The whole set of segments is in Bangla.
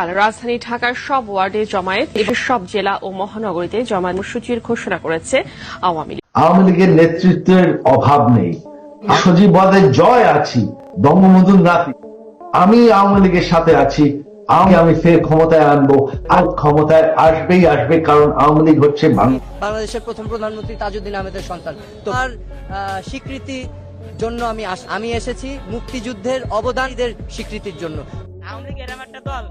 রাজধানী ঢাকার সব ওয়ার্ডে জমায়েত এবার সব জেলা ও মহানগরীতে জমায়েত সূচির ঘোষণা করেছে আওয়ামী লীগ। আওয়ামী লীগের নেতৃত্বের অভাব নেই। সজীবদের জয় আছি বঙ্গবন্ধুর নাতি আমি আওয়ামী লীগের সাথে আছি আমি আমি ফের ক্ষমতায় আনব। আর ক্ষমতায় আসবেই আসবে কারণ আওয়ামী লীগ হচ্ছে বাংলাদেশের প্রথম প্রধানমন্ত্রী তাজউদ্দিন আহমেদের সন্তান। তোমার আহ, স্বীকৃতি জন্য আমি আমি এসেছি মুক্তিযুদ্ধের অবদানদের স্বীকৃতির জন্য। আওয়ামী লীগ এরম একটা দল।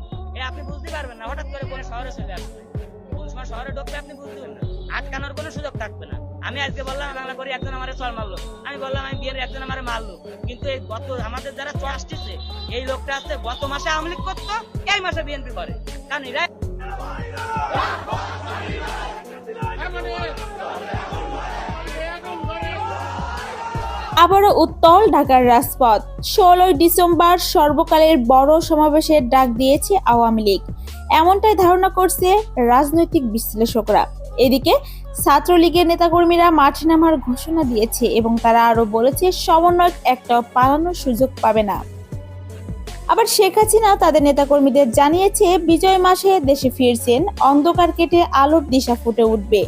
আপনি বুঝতে পারবেন না, হঠাৎ করে কোন শহরে চলে আসবে। শহরে ঢুকলে আপনি বুঝতে পারবেন না। আটকানোর কোনো সুযোগ থাকবে না। আমি আজকে বললাম, বাংলা করি, একজন আমার চল মারলো। আমি বললাম, আমি বিয়ের একজন আমার মারলো। কিন্তু এই গত, আমাদের যারা আসতেছে, এই লোকটা আছে, গত মাসে আওয়ামী লীগ করতো, এই মাসে বিএনপি করে। কারণ এরা আবারও উত্তল ঢাকার রাজপথ। ষোলোই ডিসেম্বর সর্বকালের বড় সমাবেশের ডাক দিয়েছে আওয়ামী লীগ। এমনটাই ধারণা করছে রাজনৈতিক বিশ্লেষকরা। এদিকে ছাত্রলীগের নেতাকর্মীরা মাঠে নামার ঘোষণা দিয়েছে এবং তারা আরও বলেছে সমন্বয়ক একটা পালানোর সুযোগ পাবে না। আবার শেখ হাসিনা তাদের নেতাকর্মীদের জানিয়েছে, বিজয় মাসে দেশে ফিরছেন, অন্ধকার কেটে আলোর দিশা ফুটে উঠবে।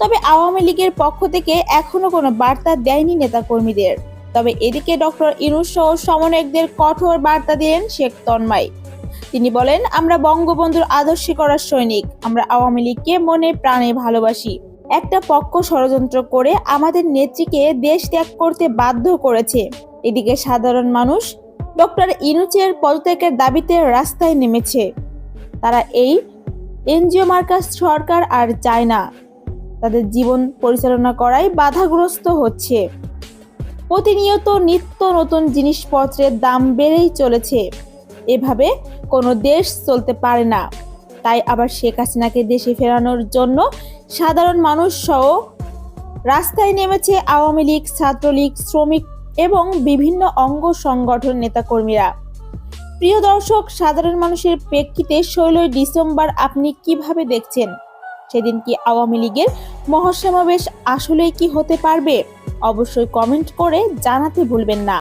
তবে আওয়ামী লীগের পক্ষ থেকে এখনও কোনো বার্তা দেয়নি নেতাকর্মীদের। তবে এদিকে ডক্টর ইনুস সহ সমন্বয়কদের কঠোর বার্তা দিলেন শেখ তন্মাই তিনি বলেন, আমরা বঙ্গবন্ধুর আদর্শে করার সৈনিক। আমরা আওয়ামী লীগকে মনে প্রাণে ভালোবাসি। একটা পক্ষ ষড়যন্ত্র করে আমাদের নেত্রীকে দেশ ত্যাগ করতে বাধ্য করেছে। এদিকে সাধারণ মানুষ ডক্টর ইনুচের পদত্যাগের দাবিতে রাস্তায় নেমেছে। তারা এই এনজিও মার্কাস সরকার আর চায় না। তাদের জীবন পরিচালনা করাই বাধাগ্রস্ত হচ্ছে। প্রতিনিয়ত নিত্য নতুন জিনিসপত্রের দাম বেড়েই চলেছে। এভাবে কোনো দেশ চলতে পারে না। তাই আবার শেখ হাসিনাকে দেশে ফেরানোর জন্য সাধারণ মানুষ সহ রাস্তায় নেমেছে আওয়ামী লীগ, ছাত্রলীগ, শ্রমিক এবং বিভিন্ন অঙ্গ সংগঠন নেতাকর্মীরা। প্রিয় দর্শক, সাধারণ মানুষের প্রেক্ষিতে ষোলোই ডিসেম্বর আপনি কীভাবে দেখছেন? সেদিন কি আওয়ামী লীগের মহাসমাবেশ আসলেই কি হতে পারবে? অবশ্যই কমেন্ট করে জানাতে ভুলবেন না।